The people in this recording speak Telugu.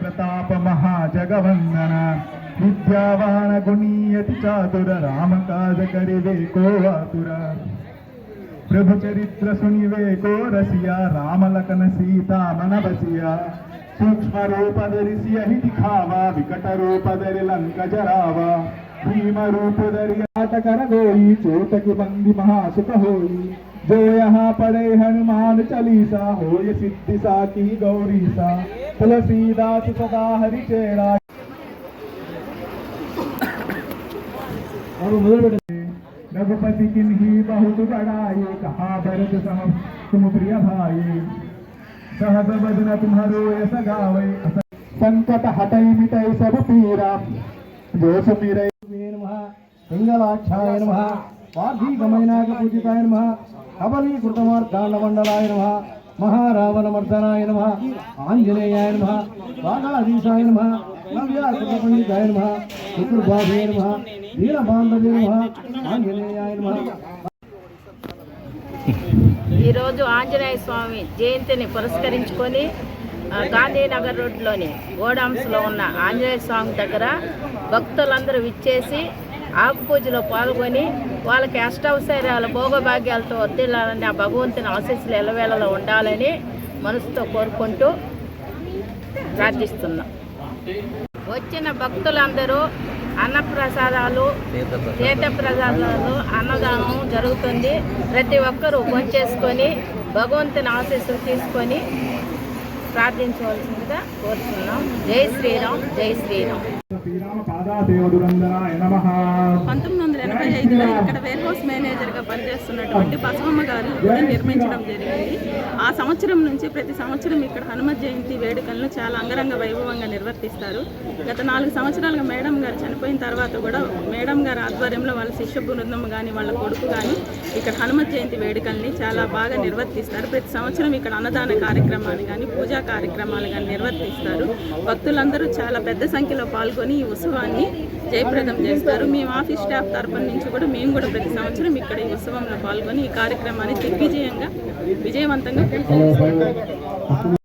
ప్రతాప మహాజగవందన విద్యావాణ గుణీయతి చాతుర రామకాజ కరివే కో ప్రభు చరిత్ర సునివే కో రసియా రామలకన సీతామన బసియా సూక్ష్మ రూపధరి సిహి దిఖావా వికట రూప రూపధరి లంక జరావా భీమ రూప రూపధరి ఆటకర గోయి చోటకి బంది మహాసుక హోయి जो పడే హనుమాన్ हनुमान హోయ సిద్ధి సాకి గౌరీసా तुलसीदास सदा हरिचेड़ा और उधर बैठे रघुपति किन्हीं बहुत बड़ाई, कहा भरत सम तुम प्रिय भाई। सहज बदन तुम्हारो ऐसा गावे। संकट हटई मिटई सब पीरा। जो सुमीर पिंगलाक्षाय नमः। वाघी गमयनाग पूजिताय नमः। कबली कृतमार्दांड मंडलाय नमः। మహారావణ మర్దనాయన ఆంజనేయాయ బాగాధీశాయన బాగాధీశాయ నమ వీర నమ చతుర్భాభయ ఈరోజు ఆంజనేయ స్వామి జయంతిని పురస్కరించుకొని గాంధీనగర్ రోడ్లోని గోడామ్స్లో ఉన్న ఆంజనేయ స్వామి దగ్గర భక్తులందరూ విచ్చేసి ఆకు పూజలో పాల్గొని వాళ్ళకి అష్టవసరాల భోగభాగ్యాలతో వర్దిల్లాలని ఆ భగవంతుని ఆశీస్సులు ఎలవేళలో ఉండాలని మనసుతో కోరుకుంటూ ప్రార్థిస్తున్నాం. వచ్చిన భక్తులందరూ అన్నప్రసాదాలు తీర్థ ప్రసాదాలు అన్నదానం జరుగుతుంది. ప్రతి ఒక్కరూ చేసుకొని భగవంతుని ఆశీస్సులు తీసుకొని ప్రార్థించవలసిందిగా కోరుతున్నాం. జై శ్రీరామ్ జై శ్రీరామ్. పంతొమ్మిది వందల ఎనభై ఐదులో ఇక్కడ వేర్ హౌస్ మేనేజర్గా పనిచేస్తున్నటువంటి బసవమ్మ గారు గుడి నిర్మించడం జరిగింది. ఆ సంవత్సరం నుంచి ప్రతి సంవత్సరం ఇక్కడ హనుమత్ జయంతి వేడుకలను చాలా అంగరంగ వైభవంగా నిర్వర్తిస్తారు. గత నాలుగు సంవత్సరాలుగా మేడం గారు చనిపోయిన తర్వాత కూడా మేడం గారి ఆధ్వర్యంలో వాళ్ళ శిష్య బృందం కానీ వాళ్ళ కొడుకు కానీ ఇక్కడ హనుమత్ జయంతి వేడుకల్ని చాలా బాగా నిర్వర్తిస్తారు. ప్రతి సంవత్సరం ఇక్కడ అన్నదాన కార్యక్రమాలు కానీ పూజా కార్యక్రమాలు కానీ నిర్వర్తిస్తారు. భక్తులందరూ చాలా పెద్ద సంఖ్యలో పాల్గొని ఈ ఉత్సవాన్ని జయప్రదం చేస్తారు. మేము ఆఫీస్ స్టాఫ్ తరపున నుంచి కూడా మేము కూడా ప్రతి సంవత్సరం ఇక్కడ ఈ ఉత్సవంలో పాల్గొని ఈ కార్యక్రమాన్ని దిగ్విజయంగా విజయవంతంగా పూర్తి చేస్తాం